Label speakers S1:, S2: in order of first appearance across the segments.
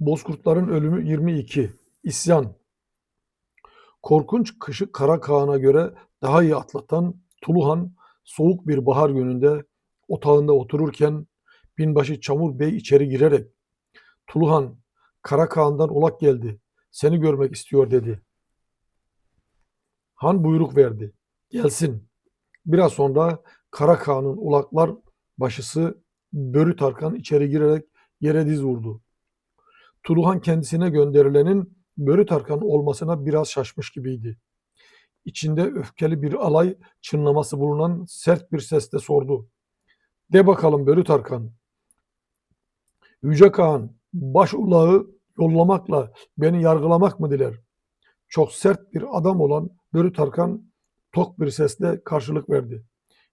S1: Bozkurtların Ölümü 22 İsyan Korkunç kışı Kara Kağan'a göre daha iyi atlatan Tuluhan soğuk bir bahar gününde otağında otururken binbaşı Çamur Bey içeri girerek Tuluhan Kara Kağan'dan ulak geldi. Seni görmek istiyor dedi. Han buyruk verdi. Gelsin. Biraz sonra Kara Kağan'ın ulaklar başısı Börü Tarkan içeri girerek yere diz vurdu. Tuluhan kendisine gönderilenin Börü Tarkan olmasına biraz şaşmış gibiydi. İçinde öfkeli bir alay çınlaması bulunan sert bir sesle sordu. De bakalım Börü Tarkan. Yüce Kağan baş ulağı yollamakla beni yargılamak mı diler? Çok sert bir adam olan Börü Tarkan tok bir sesle karşılık verdi.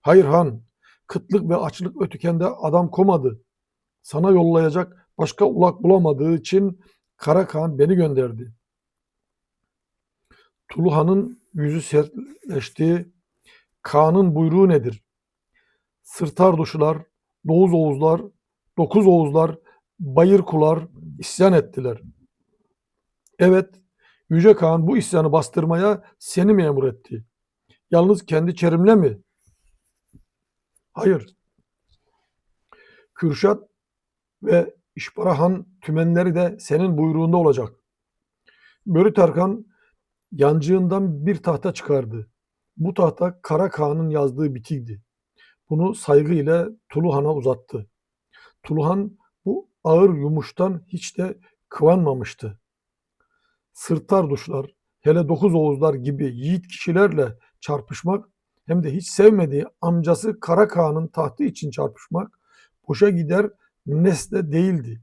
S1: Hayır han, kıtlık ve açlık ötükende adam komadı. Sana yollayacak başka ulak bulamadığı için Kara Kağan beni gönderdi. Tuluhan'ın yüzü sertleşti. Kaan'ın buyruğu nedir? Sırtar duşular, Doğuz Oğuzlar, Dokuz Oğuzlar, Bayır Kular isyan ettiler. Evet, Yüce Kağan bu isyanı bastırmaya seni memur etti. Yalnız kendi çerimle mi? Hayır. Kürşat ve İşbarahan tümenleri de senin buyruğunda olacak. Börü Tarkan yancığından bir tahta çıkardı. Bu tahta Kara Kağan'ın yazdığı bitikti. Bunu saygıyla Tuluhan'a uzattı. Tuluhan bu ağır yumuştan hiç de kıvanmamıştı. Sırtar duşlar, hele dokuz oğuzlar gibi yiğit kişilerle çarpışmak hem de hiç sevmediği amcası Kara Kağan'ın tahtı için çarpışmak boşa gider nesle değildi.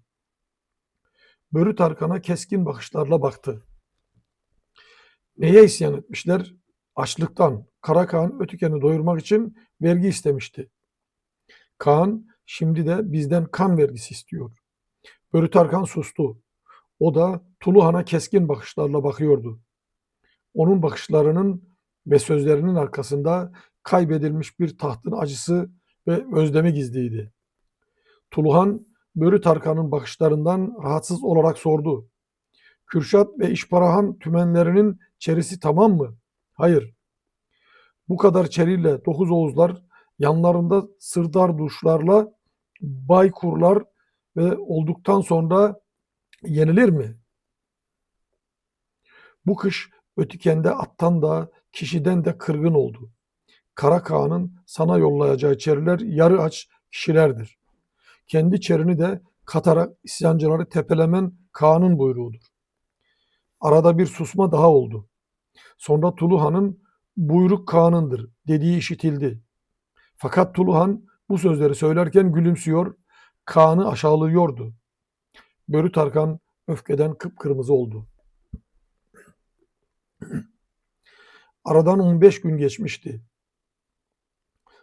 S1: Börü Tarkan'a keskin bakışlarla baktı. Neye isyan etmişler? Açlıktan. Kara Kağan Ötüken'i doyurmak için vergi istemişti. Kaan şimdi de bizden kan vergisi istiyor. Börü Tarkan sustu. O da Tuluhan'a keskin bakışlarla bakıyordu. Onun bakışlarının ve sözlerinin arkasında kaybedilmiş bir tahtın acısı ve özlemi gizliydi. Tuluhan, Börü Tarkan'ın bakışlarından rahatsız olarak sordu. Kürşat ve İşparahan tümenlerinin çerisi tamam mı? Hayır. Bu kadar çeriyle dokuz oğuzlar yanlarında sırdar duşlarla baykurlar ve olduktan sonra yenilir mi? Bu kış Ötüken'de attan da kişiden de kırgın oldu. Kara Kağan'ın sana yollayacağı çeriler yarı aç kişilerdir. Kendi çerini de katarak isyancıları tepelemen Kaan'ın buyruğudur. Arada bir susma daha oldu. Sonra Tuluhan'ın buyruk Kaan'ındır dediği işitildi. Fakat Tuluhan bu sözleri söylerken gülümsüyor, Kaan'ı aşağılıyordu. Börü Tarkan öfkeden kıpkırmızı oldu. Aradan 15 gün geçmişti.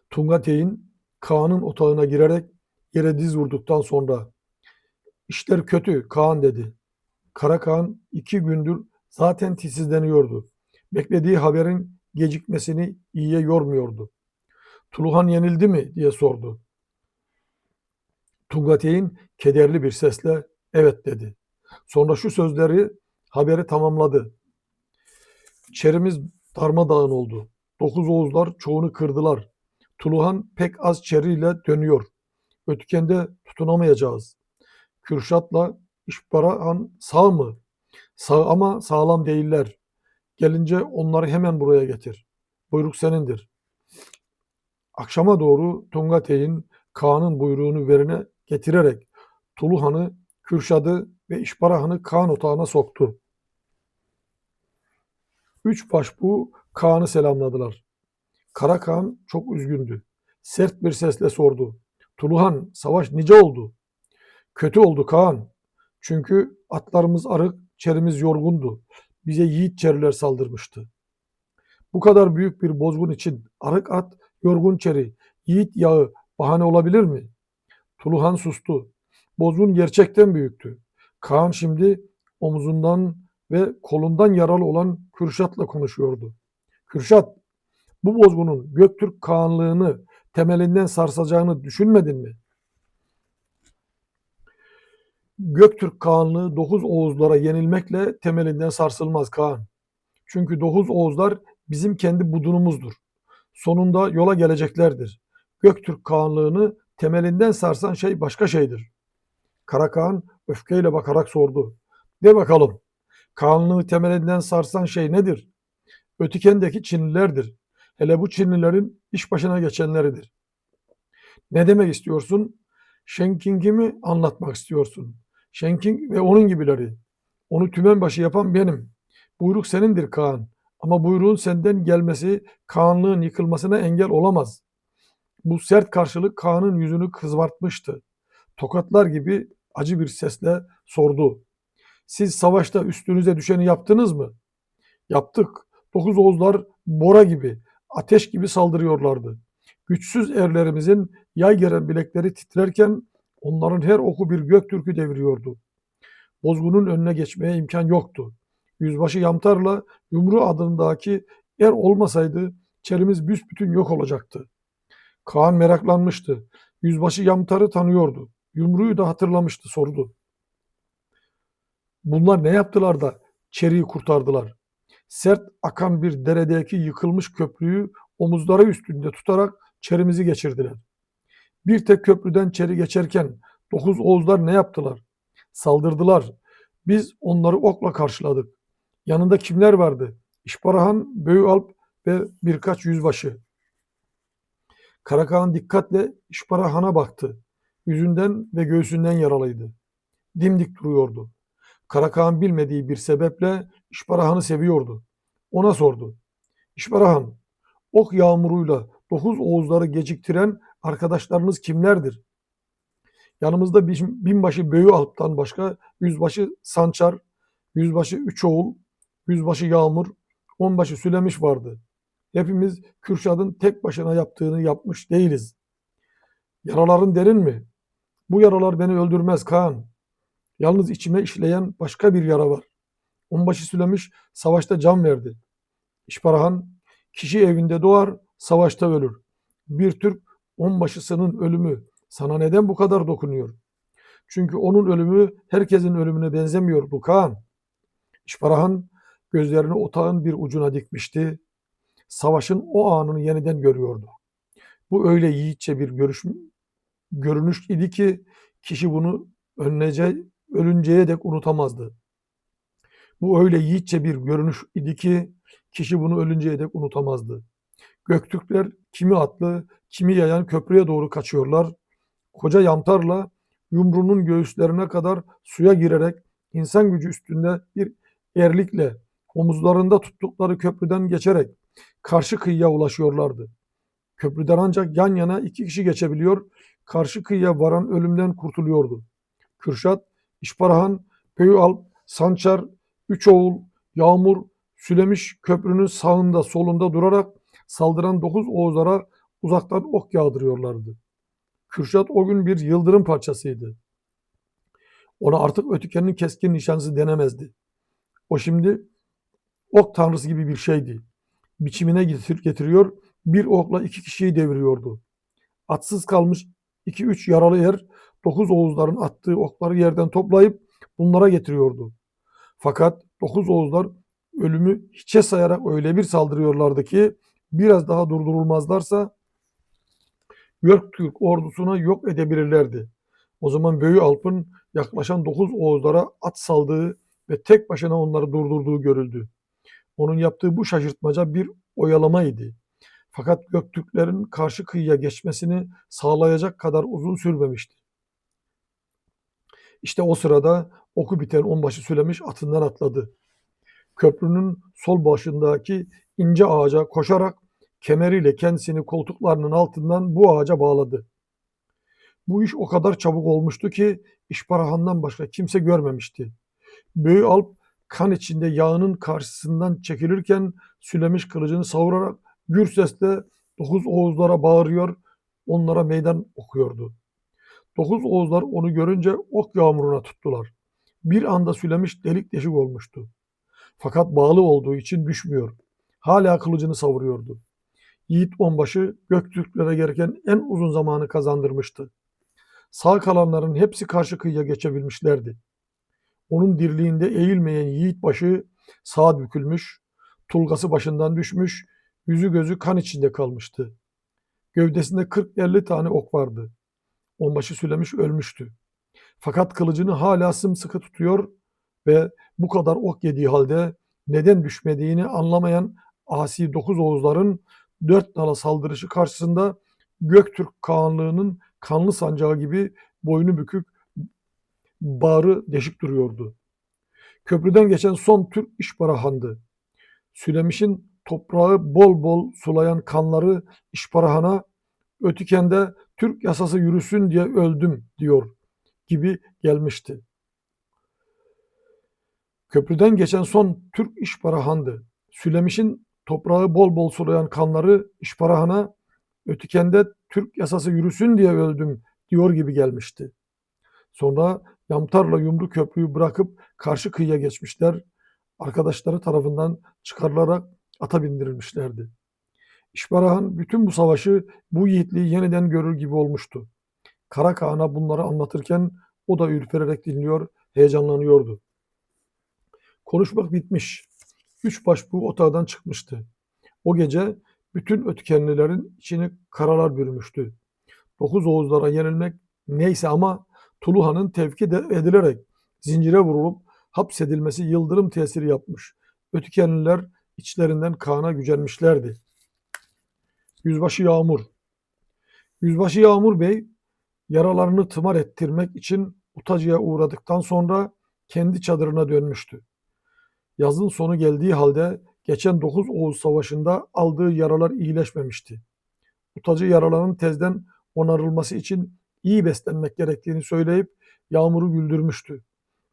S1: Tungateyn Kaan'ın otağına girerek yere diz vurduktan sonra işler kötü Kaan dedi. Kara Kaan iki gündür zaten titsizleniyordu. Beklediği haberin gecikmesini iyiye yormuyordu. Tuluhan yenildi mi diye sordu. Tungateyn kederli bir sesle evet dedi. Sonra şu sözleri haberi tamamladı. Çerimiz darmadağın oldu. Dokuz oğuzlar çoğunu kırdılar. Tuluhan pek az çeriyle dönüyor. Ötkende tutunamayacağız. Kürşat'la İşbarahan sağ mı? Sağ ama sağlam değiller. Gelince onları hemen buraya getir. Buyruk senindir. Akşama doğru Tungateyn Kaan'ın buyruğunu verine getirerek Tuluhan'ı, Kürşad'ı ve İşbarahan'ı Kaan otağına soktu. Üç başbuğ Kaan'ı selamladılar. Kara Kaan çok üzgündü. Sert bir sesle sordu. Tuluhan savaş nice oldu? Kötü oldu Kaan. Çünkü atlarımız arık, çerimiz yorgundu. Bize yiğit çeriler saldırmıştı. Bu kadar büyük bir bozgun için arık at, yorgun çeri, yiğit yağı bahane olabilir mi? Tuluhan sustu. Bozgun gerçekten büyüktü. Kaan şimdi omuzundan ve kolundan yaralı olan Kürşat'la konuşuyordu. Kürşat, bu bozgunun Göktürk Kağanlığını temelinden sarsacağını düşünmedin mi? Göktürk Kağanlığı Dokuz Oğuzlara yenilmekle temelinden sarsılmaz Kaan. Çünkü Dokuz Oğuzlar bizim kendi budunumuzdur. Sonunda yola geleceklerdir. Göktürk Kağanlığını temelinden sarsan şey başka şeydir. Karakaan öfkeyle bakarak sordu. De bakalım, Kağanlığı temelinden sarsan şey nedir? Ötikendeki Çinlilerdir. Hele bu Çinlilerin iş başına geçenleridir. Ne demek istiyorsun? Shenking'i mi anlatmak istiyorsun? Shenking ve onun gibileri. Onu tümenbaşı yapan benim. Buyruk senindir Kaan. Ama buyruğun senden gelmesi Kaanlığın yıkılmasına engel olamaz. Bu sert karşılık Kaan'ın yüzünü kızartmıştı. Tokatlar gibi acı bir sesle sordu. Siz savaşta üstünüze düşeni yaptınız mı? Yaptık. Dokuz Oğuzlar Bora gibi, ateş gibi saldırıyorlardı. Güçsüz erlerimizin yay geren bilekleri titrerken onların her oku bir Göktürk'ü deviriyordu. Bozgunun önüne geçmeye imkan yoktu. Yüzbaşı Yamtar'la Yumru adındaki er olmasaydı çerimiz büsbütün yok olacaktı. Kaan meraklanmıştı. Yüzbaşı Yamtar'ı tanıyordu. Yumru'yu da hatırlamıştı, sordu. Bunlar ne yaptılar da çeriyi kurtardılar? Sert akan bir deredeki yıkılmış köprüyü omuzları üstünde tutarak çerimizi geçirdiler. Bir tek köprüden çeri geçerken dokuz Oğuzlar ne yaptılar? Saldırdılar. Biz onları okla karşıladık. Yanında kimler vardı? İşbarahan, Böyüalp ve birkaç yüzbaşı. Karakaan dikkatle İşbarahan'a baktı. Yüzünden ve göğsünden yaralıydı. Dimdik duruyordu. Karakaan bilmediği bir sebeple İşbarahan'ı seviyordu. Ona sordu. İşbarahan, ok yağmuruyla dokuz Oğuzları geciktiren arkadaşlarınız kimlerdir? Yanımızda binbaşı Böyü Alp'tan başka yüzbaşı Sançar, yüzbaşı Üçoğul, yüzbaşı Yağmur, onbaşı Sülemiş vardı. Hepimiz Kürşad'ın tek başına yaptığını yapmış değiliz. Yaraların derin mi? Bu yaralar beni öldürmez Kaan. Yalnız içime işleyen başka bir yara var. Onbaşı Sülemiş savaşta can verdi. İşbarahan, kişi evinde doğar, savaşta ölür. Bir Türk onbaşısının ölümü sana neden bu kadar dokunuyor? Çünkü onun ölümü herkesin ölümüne benzemiyor bu Kaan. İşbarahan gözlerini otağın bir ucuna dikmişti. Savaşın o anını yeniden görüyordu. Bu öyle yiğitçe bir görüş, görünüş idi ki kişi bunu önlece, ölünceye dek unutamazdı. Bu öyle yiğitçe bir görünüş idi ki kişi bunu ölünceye dek unutamazdı. Göktürkler kimi atlı, kimi yayan köprüye doğru kaçıyorlar. Koca yamtarla yumrunun göğüslerine kadar suya girerek insan gücü üstünde bir erlikle omuzlarında tuttukları köprüden geçerek karşı kıyıya ulaşıyorlardı. Köprüden ancak yan yana iki kişi geçebiliyor, karşı kıyıya varan ölümden kurtuluyordu. Kürşat, İşbarahan, Pöyüalp, Sançar, Üçoğul, Yağmur, Sülemiş köprünün sağında solunda durarak saldıran dokuz Oğuzlara uzaktan ok yağdırıyorlardı. Kürşat o gün bir yıldırım parçasıydı. Ona artık ötükenin keskin nişancısı denemezdi. O şimdi ok tanrısı gibi bir şeydi. Biçimine getir getiriyor, bir okla iki kişiyi deviriyordu. Atsız kalmış iki üç yaralı yer, dokuz Oğuzların attığı okları yerden toplayıp bunlara getiriyordu. Fakat dokuz Oğuzlar ölümü hiçe sayarak öyle bir saldırıyorlardı ki biraz daha durdurulmazlarsa Göktürk ordusuna yok edebilirlerdi. O zaman Böyü Alp'ın yaklaşan dokuz Oğuzlara at saldığı ve tek başına onları durdurduğu görüldü. Onun yaptığı bu şaşırtmaca bir oyalamaydı. Fakat Göktürklerin karşı kıyıya geçmesini sağlayacak kadar uzun sürmemişti. İşte o sırada oku biten onbaşı Sülemiş atından atladı. Köprünün sol başındaki ince ağaca koşarak kemeriyle kendisini koltuklarının altından bu ağaca bağladı. Bu iş o kadar çabuk olmuştu ki İşbarahan'dan başka kimse görmemişti. Böyü Alp kan içinde yağının karşısından çekilirken sülemiş kılıcını savurarak gür sesle dokuz Oğuzlara bağırıyor, onlara meydan okuyordu. Dokuz Oğuzlar onu görünce ok yağmuruna tuttular. Bir anda sülemiş delik deşik olmuştu. Fakat bağlı olduğu için düşmüyor. Hala kılıcını savuruyordu. Yiğit Onbaşı Göktürklere gereken en uzun zamanı kazandırmıştı. Sağ kalanların hepsi karşı kıyıya geçebilmişlerdi. Onun dirliğinde eğilmeyen yiğit başı sağa bükülmüş, tulgası başından düşmüş, yüzü gözü kan içinde kalmıştı. Gövdesinde 40-50 tane ok vardı. Onbaşı Sülemiş ölmüştü. Fakat kılıcını hala sımsıkı tutuyor ve bu kadar ok yediği halde neden düşmediğini anlamayan asi dokuz Oğuzların dört nala saldırışı karşısında Göktürk Kağanlığı'nın kanlı sancağı gibi boynu bükük bağrı deşik duruyordu. Köprüden geçen son Türk işbarahandı. Sülemiş'in toprağı bol bol sulayan kanları işbarahana ötükende Türk yasası yürüsün diye öldüm diyor gibi gelmişti. Köprüden geçen son Türk işbarahandı. Sülemiş'in toprağı bol bol sulayan kanları işbarahana ötükende Türk yasası yürüsün diye öldüm diyor gibi gelmişti. Sonra Yamtar'la Yumru Köprüyü bırakıp karşı kıyıya geçmişler. Arkadaşları tarafından çıkarılarak ata bindirilmişlerdi. İşbarahan bütün bu savaşı, bu yiğitliği yeniden görür gibi olmuştu. Kara Kaan'a bunları anlatırken o da ürpererek dinliyor, heyecanlanıyordu. Konuşmak bitmiş. Üç baş bu otağdan çıkmıştı. O gece bütün ötkenlilerin içini karalar bürümüştü. Dokuz Oğuzlara yenilmek neyse ama Tuluhan'ın tevkid edilerek zincire vurulup hapsedilmesi yıldırım tesiri yapmış. Ötkenliler içlerinden Kaan'a gücenmişlerdi. Yüzbaşı Yağmur Yüzbaşı Yağmur Bey yaralarını tımar ettirmek için Utacı'ya uğradıktan sonra kendi çadırına dönmüştü. Yazın sonu geldiği halde geçen 9 Oğuz Savaşı'nda aldığı yaralar iyileşmemişti. Utacı yaraların tezden onarılması için iyi beslenmek gerektiğini söyleyip Yağmur'u güldürmüştü.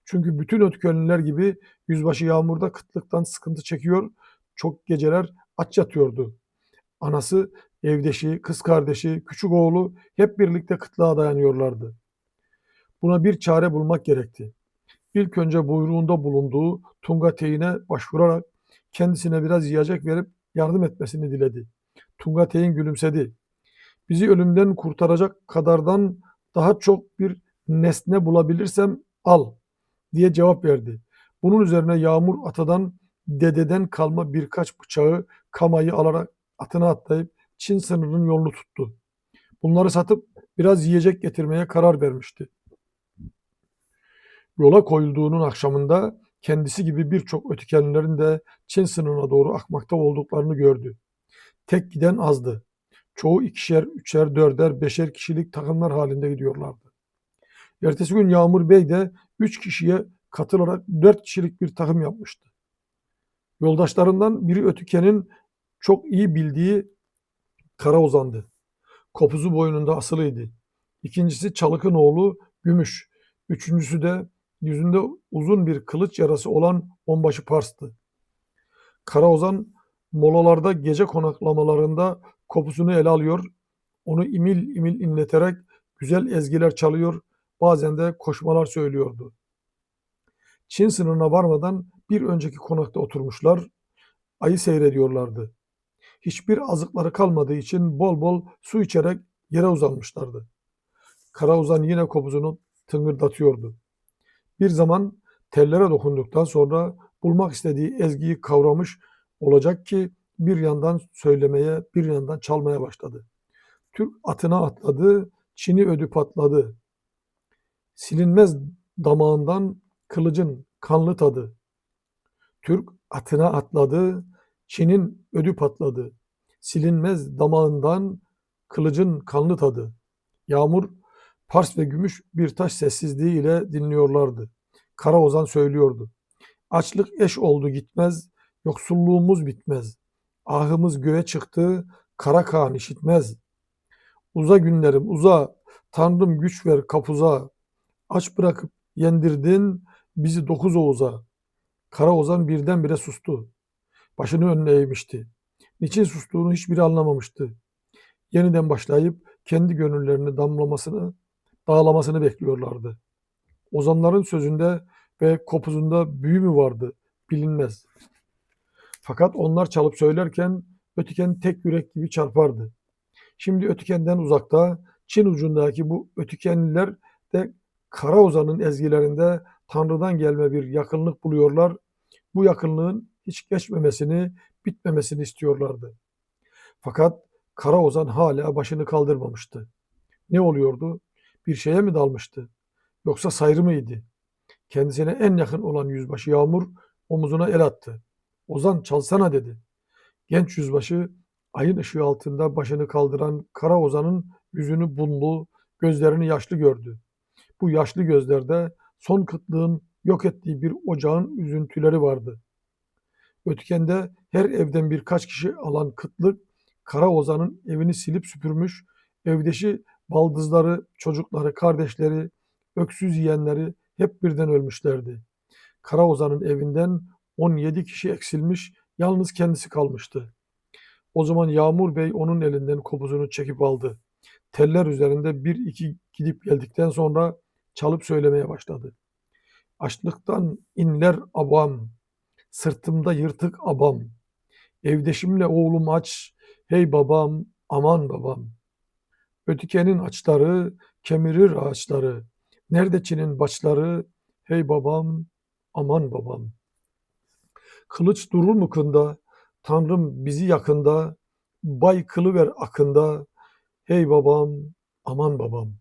S1: Çünkü bütün ötkönlüler gibi yüzbaşı Yağmur'da kıtlıktan sıkıntı çekiyor, çok geceler aç yatıyordu. Anası, evdeşi, kız kardeşi, küçük oğlu hep birlikte kıtlığa dayanıyorlardı. Buna bir çare bulmak gerekti. İlk önce buyruğunda bulunduğu Tunga Teyin'e başvurarak kendisine biraz yiyecek verip yardım etmesini diledi. Tunga Teyin gülümsedi. Bizi ölümden kurtaracak kadardan daha çok bir nesne bulabilirsem al diye cevap verdi. Bunun üzerine Yağmur atadan dededen kalma birkaç bıçağı kamayı alarak atına atlayıp Çin sınırının yolunu tuttu. Bunları satıp biraz yiyecek getirmeye karar vermişti. Yola koyulduğunun akşamında kendisi gibi birçok ötekenlerin de Çin sınırına doğru akmakta olduklarını gördü. Tek giden azdı. Çoğu ikişer, üçer, dörder, beşer kişilik takımlar halinde gidiyorlardı. Ertesi gün Yağmur Bey de üç kişiye katılarak dört kişilik bir takım yapmıştı. Yoldaşlarından biri Ötüken'in çok iyi bildiği Kara Ozan'dı. Kopuzu boynunda asılıydı. İkincisi Çalık'ın oğlu Gümüş. Üçüncüsü de yüzünde uzun bir kılıç yarası olan onbaşı Pars'tı. Kara Ozan molalarda gece konaklamalarında kopusunu ele alıyor, onu imil imil inleterek güzel ezgiler çalıyor, bazen de koşmalar söylüyordu. Çin sınırına varmadan bir önceki konakta oturmuşlar, ayı seyrediyorlardı. Hiçbir azıkları kalmadığı için bol bol su içerek yere uzanmışlardı. Kara uzan yine kopuzunu tıngırdatıyordu. Bir zaman tellere dokunduktan sonra bulmak istediği ezgiyi kavramış olacak ki bir yandan söylemeye, bir yandan çalmaya başladı. Türk atına atladı, Çin'i ödü patladı. Silinmez damağından kılıcın kanlı tadı. Türk atına atladı, Çin'in ödü patladı. Silinmez damağından kılıcın kanlı tadı. Yağmur, Pars ve Gümüş bir taş sessizliği ile dinliyorlardı. Kara Ozan söylüyordu. Açlık eş oldu gitmez, yoksulluğumuz bitmez. Ahımız göğe çıktı, kara kaan işitmez. Uza günlerim uza, Tanrım güç ver kapuza. Aç bırakıp yendirdin bizi dokuz Oğuz'a. Kara Ozan birdenbire sustu. Başını önüne eğmişti. Niçin sustuğunu hiçbiri anlamamıştı. Yeniden başlayıp kendi gönüllerini damlamasını, dağlamasını bekliyorlardı. Ozanların sözünde ve kopuzunda büyü mü vardı bilinmez. Fakat onlar çalıp söylerken Ötüken tek yürek gibi çarpardı. Şimdi Ötüken'den uzakta Çin ucundaki bu Ötükenliler de Karaozan'ın ezgilerinde Tanrı'dan gelme bir yakınlık buluyorlar. Bu yakınlığın hiç geçmemesini, bitmemesini istiyorlardı. Fakat Karaozan hala başını kaldırmamıştı. Ne oluyordu? Bir şeye mi dalmıştı? Yoksa sayrı mıydı? Kendisine en yakın olan yüzbaşı Yağmur omuzuna el attı. Ozan çalsana dedi. Genç yüzbaşı ayın ışığı altında başını kaldıran Kara Ozan'ın yüzünü bunlu, gözlerini yaşlı gördü. Bu yaşlı gözlerde son kıtlığın yok ettiği bir ocağın üzüntüleri vardı. Ötkende her evden birkaç kişi alan kıtlık Kara Ozan'ın evini silip süpürmüş, evdeşi baldızları, çocukları, kardeşleri, öksüz yiyenleri hep birden ölmüşlerdi. Kara Ozan'ın evinden 17 kişi eksilmiş, yalnız kendisi kalmıştı. O zaman Yağmur Bey onun elinden kopuzunu çekip aldı. Teller üzerinde bir iki gidip geldikten sonra çalıp söylemeye başladı. Açlıktan inler abam, sırtımda yırtık abam. Evdeşimle oğlum aç, hey babam, aman babam. Ötikenin açları, kemirir ağaçları. Nerede Çin'in başları, hey babam, aman babam. Kılıç durur mu kında, Tanrım bizi yakında, bay kılıver akında, hey babam, aman babam.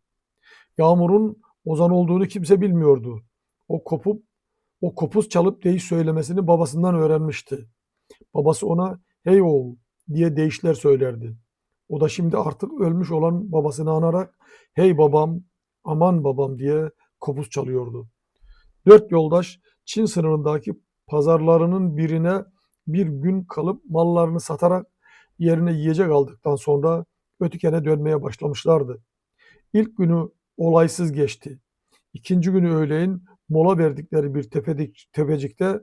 S1: Yağmur'un Ozan olduğunu kimse bilmiyordu. O kopup, o kopuz çalıp deyiş söylemesini babasından öğrenmişti. Babası ona hey oğul diye deyişler söylerdi. O da şimdi artık ölmüş olan babasını anarak hey babam, aman babam diye kopuz çalıyordu. Dört yoldaş Çin sınırındaki pazarlarının birine bir gün kalıp mallarını satarak yerine yiyecek aldıktan sonra Ötüken'e dönmeye başlamışlardı. İlk günü olaysız geçti. İkinci günü öğleyin mola verdikleri bir tepedik, tepecikte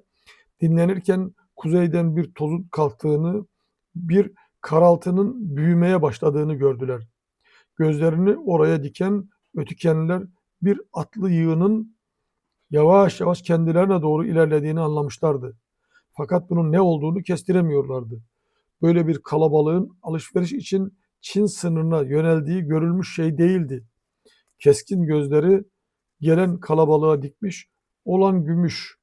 S1: dinlenirken kuzeyden bir tozun kalktığını, bir karaltının büyümeye başladığını gördüler. Gözlerini oraya diken ötükenler bir atlı yığının yavaş yavaş kendilerine doğru ilerlediğini anlamışlardı. Fakat bunun ne olduğunu kestiremiyorlardı. Böyle bir kalabalığın alışveriş için Çin sınırına yöneldiği görülmüş şey değildi. Keskin gözleri gelen kalabalığa dikmiş olan gümüş.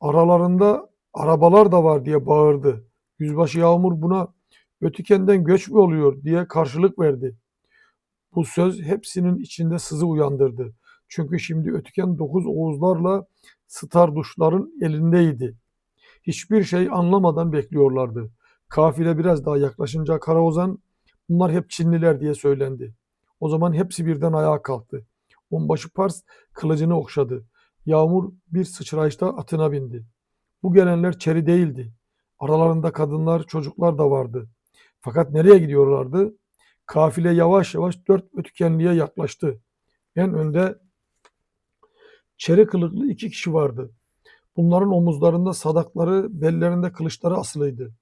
S1: Aralarında arabalar da var diye bağırdı. Yüzbaşı Yağmur buna Ötüken'den göç mü oluyor diye karşılık verdi. Bu söz hepsinin içinde sızı uyandırdı. Çünkü şimdi Ötüken dokuz Oğuzlarla Starduşların elindeydi. Hiçbir şey anlamadan bekliyorlardı. Kafile biraz daha yaklaşınca Karaozan bunlar hep Çinliler diye söylendi. O zaman hepsi birden ayağa kalktı. Onbaşı Pars kılıcını okşadı. Yağmur bir sıçrayışta atına bindi. Bu gelenler çeri değildi. Aralarında kadınlar, çocuklar da vardı. Fakat nereye gidiyorlardı? Kafile yavaş yavaş dört ötükenliğe yaklaştı. En önde çeri kılıklı iki kişi vardı. Bunların omuzlarında sadakları, bellerinde kılıçları asılıydı.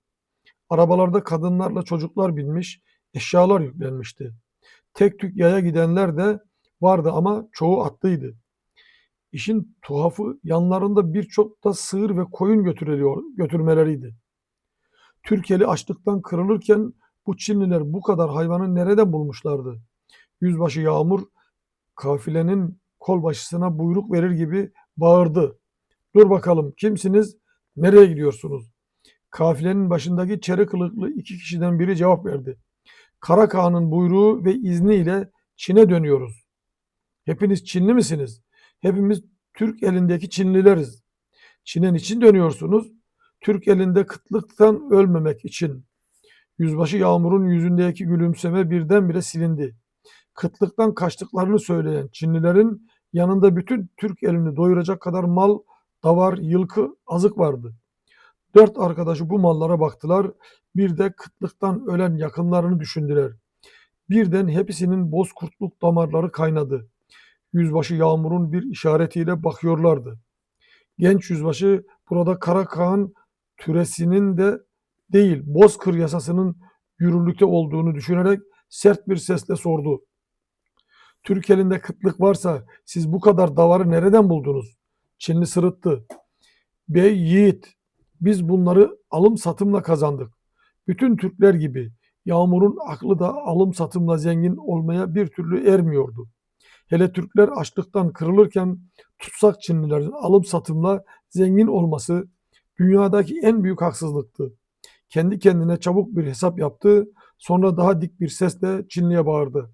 S1: Arabalarda kadınlarla çocuklar binmiş, eşyalar yüklenmişti. Tek tük yaya gidenler de vardı ama çoğu atlıydı. İşin tuhafı yanlarında birçok da sığır ve koyun götürülüyor, götürmeleriydi. Türkeli açlıktan kırılırken bu Çinliler bu kadar hayvanı nereden bulmuşlardı? Yüzbaşı Yağmur kafilenin kolbaşısına buyruk verir gibi bağırdı. Dur bakalım kimsiniz? Nereye gidiyorsunuz? Kafilenin başındaki çeri kılıklı iki kişiden biri cevap verdi. Kara Kağan'ın buyruğu ve izniyle Çin'e dönüyoruz. Hepiniz Çinli misiniz? Hepimiz Türk elindeki Çinlileriz. Çin'e niçin dönüyorsunuz? Türk elinde kıtlıktan ölmemek için. Yüzbaşı Yağmur'un yüzündeki gülümseme birdenbire silindi. Kıtlıktan kaçtıklarını söyleyen Çinlilerin yanında bütün Türk elini doyuracak kadar mal, davar, yılkı, azık vardı. Dört arkadaşı bu mallara baktılar. Bir de kıtlıktan ölen yakınlarını düşündüler. Birden hepsinin bozkurtluk damarları kaynadı. Yüzbaşı Yağmur'un bir işaretiyle bakıyorlardı. Genç yüzbaşı burada Kara Kağan türesinin de değil Bozkır yasasının yürürlükte olduğunu düşünerek sert bir sesle sordu. Türk elinde kıtlık varsa siz bu kadar davarı nereden buldunuz? Çinli sırıttı. Bey yiğit biz bunları alım satımla kazandık. Bütün Türkler gibi Yağmur'un aklı da alım satımla zengin olmaya bir türlü ermiyordu. Hele Türkler açlıktan kırılırken tutsak Çinlilerin alım satımla zengin olması dünyadaki en büyük haksızlıktı. Kendi kendine çabuk bir hesap yaptı, sonra daha dik bir sesle Çinli'ye bağırdı.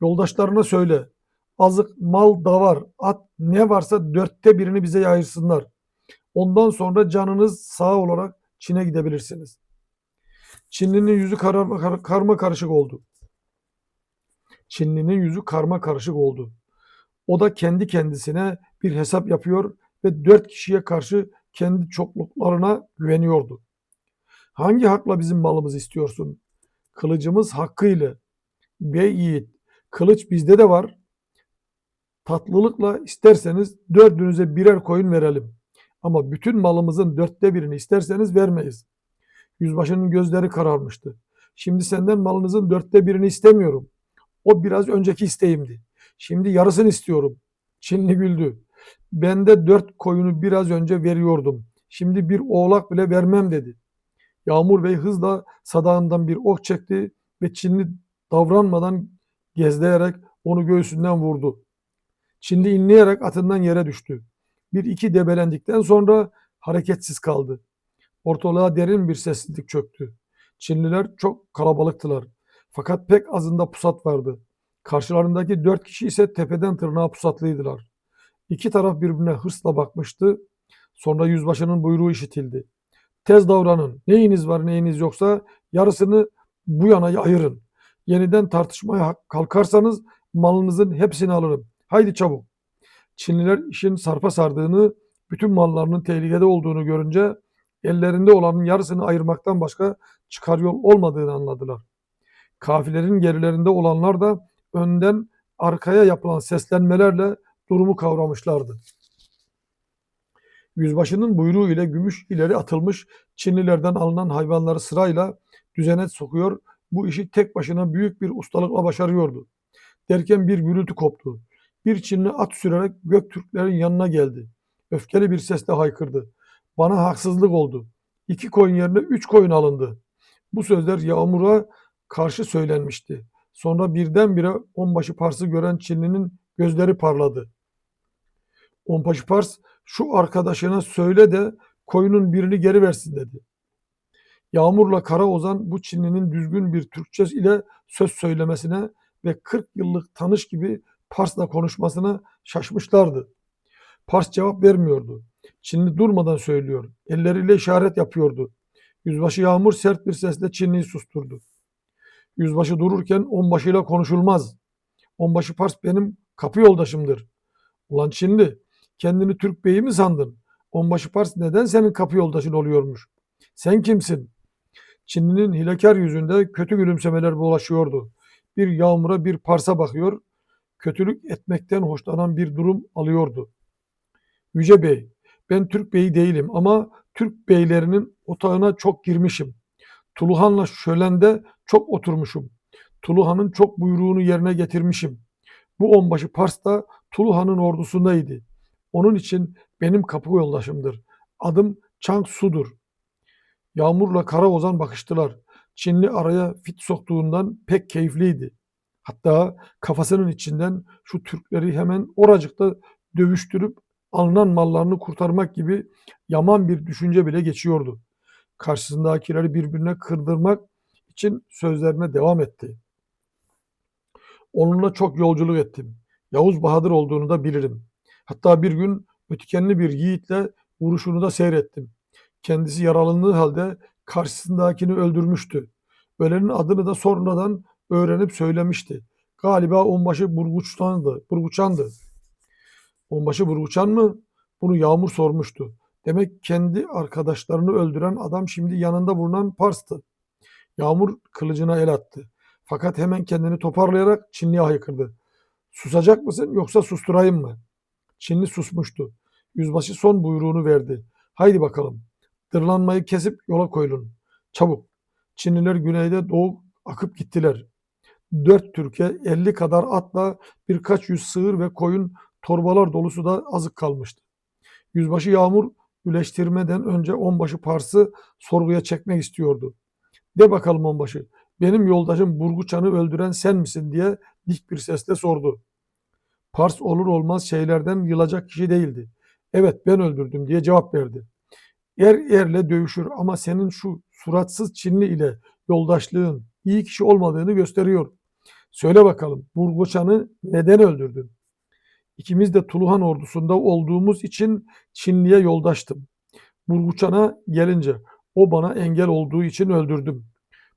S1: Yoldaşlarına söyle, azık, mal, davar, at ne varsa dörtte birini bize yayırsınlar. Ondan sonra canınız sağ olarak Çin'e gidebilirsiniz. Çinli'nin yüzü kararma, kar- karma karışık oldu. Çinli'nin yüzü karma karışık oldu. O da kendi kendisine bir hesap yapıyor ve dört kişiye karşı kendi çokluklarına güveniyordu. Hangi hakla bizim malımızı istiyorsun? Kılıcımız hakkıyla. Bey yiğit, kılıç bizde de var. Tatlılıkla isterseniz dördünüze birer koyun verelim. Ama bütün malımızın dörtte birini isterseniz vermeyiz. Yüzbaşının gözleri kararmıştı. Şimdi senden malınızın dörtte birini istemiyorum. O biraz önceki isteğimdi. Şimdi yarısını istiyorum. Çinli güldü. Ben de dört koyunu biraz önce veriyordum. Şimdi bir oğlak bile vermem dedi. Yağmur Bey hızla sadağından bir ok çekti ve Çinli davranmadan gezleyerek onu göğsünden vurdu. Çinli inleyerek atından yere düştü. Bir iki debelendikten sonra hareketsiz kaldı. Ortalığa derin bir sessizlik çöktü. Çinliler çok kalabalıktılar. Fakat pek azında pusat vardı. Karşılarındaki dört kişi ise tepeden tırnağa pusatlıydılar. İki taraf birbirine hırsla bakmıştı. Sonra yüzbaşının buyruğu işitildi. Tez davranın. Neyiniz var neyiniz yoksa yarısını bu yana ayırın. Yeniden tartışmaya kalkarsanız malınızın hepsini alırım. Haydi çabuk. Çinliler işin sarpa sardığını, bütün mallarının tehlikede olduğunu görünce ellerinde olanın yarısını ayırmaktan başka çıkar yol olmadığını anladılar. Kafilerin gerilerinde olanlar da önden arkaya yapılan seslenmelerle durumu kavramışlardı. Yüzbaşının buyruğu ile gümüş ileri atılmış Çinlilerden alınan hayvanları sırayla düzene sokuyor, bu işi tek başına büyük bir ustalıkla başarıyordu. Derken bir gürültü koptu. Bir Çinli at sürerek Göktürklerin yanına geldi. Öfkeli bir sesle haykırdı. Bana haksızlık oldu. İki koyun yerine üç koyun alındı. Bu sözler Yağmur'a karşı söylenmişti. Sonra birdenbire onbaşı Pars'ı gören Çinli'nin gözleri parladı. Onbaşı Pars şu arkadaşına söyle de koyunun birini geri versin dedi. Yağmur'la Kara Ozan bu Çinli'nin düzgün bir Türkçe ile söz söylemesine ve 40 yıllık tanış gibi Pars'la konuşmasına şaşmışlardı. Pars cevap vermiyordu. Çinli durmadan söylüyor. Elleriyle işaret yapıyordu. Yüzbaşı Yağmur sert bir sesle Çinli'yi susturdu. Yüzbaşı dururken onbaşıyla konuşulmaz. Onbaşı Pars benim kapı yoldaşımdır. Ulan Çinli kendini Türk beyi mi sandın? Onbaşı Pars neden senin kapı yoldaşın oluyormuş? Sen kimsin? Çinli'nin hilekar yüzünde kötü gülümsemeler dolaşıyordu. Bir Yağmur'a bir Pars'a bakıyor, kötülük etmekten hoşlanan bir durum alıyordu. Yüce Bey, ben Türk beyi değilim ama Türk beylerinin otağına çok girmişim. Tuluhan'la Şölen'de çok oturmuşum. Tuluhan'ın çok buyruğunu yerine getirmişim. Bu onbaşı Pars da Tuluhan'ın ordusundaydı. Onun için benim kapı yoldaşımdır. Adım Chang Su'dur. Yağmur'la Kara Ozan bakıştılar. Çinli araya fit soktuğundan pek keyifliydi. Hatta kafasının içinden şu Türkleri hemen oracıkta dövüştürüp alınan mallarını kurtarmak gibi yaman bir düşünce bile geçiyordu. Karşısındakileri birbirine kırdırmak için sözlerine devam etti. Onunla çok yolculuk ettim. Yavuz Bahadır olduğunu da bilirim. Hatta bir gün ötkenli bir yiğitle vuruşunu da seyrettim. Kendisi yaralandığı halde karşısındakini öldürmüştü. Ölenin adını da sonradan öğrenip söylemişti. Galiba onbaşı Burguç'tandı, Burguçan'dı. Onbaşı Burguçan mı? Bunu Yağmur sormuştu. Demek kendi arkadaşlarını öldüren adam şimdi yanında bulunan Pars'tı. Yağmur kılıcına el attı. Fakat hemen kendini toparlayarak Çinli'ye haykırdı. Susacak mısın yoksa susturayım mı? Çinli susmuştu. Yüzbaşı son buyruğunu verdi. Haydi bakalım. Dırlanmayı kesip yola koyulun. Çabuk. Çinliler güneyde doğu akıp gittiler. Dört Türkiye elli kadar atla birkaç yüz sığır ve koyun torbalar dolusu da azık kalmıştı. Yüzbaşı Yağmur üleştirmeden önce onbaşı Pars'ı sorguya çekmek istiyordu. De bakalım onbaşı, Benim yoldaşım Burguçan'ı öldüren sen misin diye dik bir sesle sordu. Pars olur olmaz şeylerden yılacak kişi değildi. Evet ben öldürdüm diye cevap verdi. Er erle dövüşür ama senin şu suratsız Çinli ile yoldaşlığın iyi kişi olmadığını gösteriyor. Söyle bakalım Burgoçan'ı neden öldürdün? İkimiz de Tuluhan ordusunda olduğumuz için Çinli'ye yoldaştım. Burguçan'a gelince o bana engel olduğu için öldürdüm.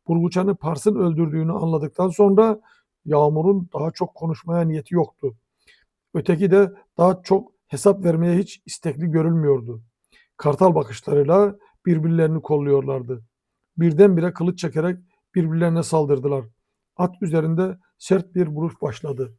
S1: Burguçan'ı Pars'ın öldürdüğünü anladıktan sonra Yağmur'un daha çok konuşmaya niyeti yoktu. Öteki de daha çok hesap vermeye hiç istekli görülmüyordu. Kartal bakışlarıyla birbirlerini kolluyorlardı. Birdenbire kılıç çekerek birbirlerine saldırdılar. At üzerinde sert bir vuruş başladı.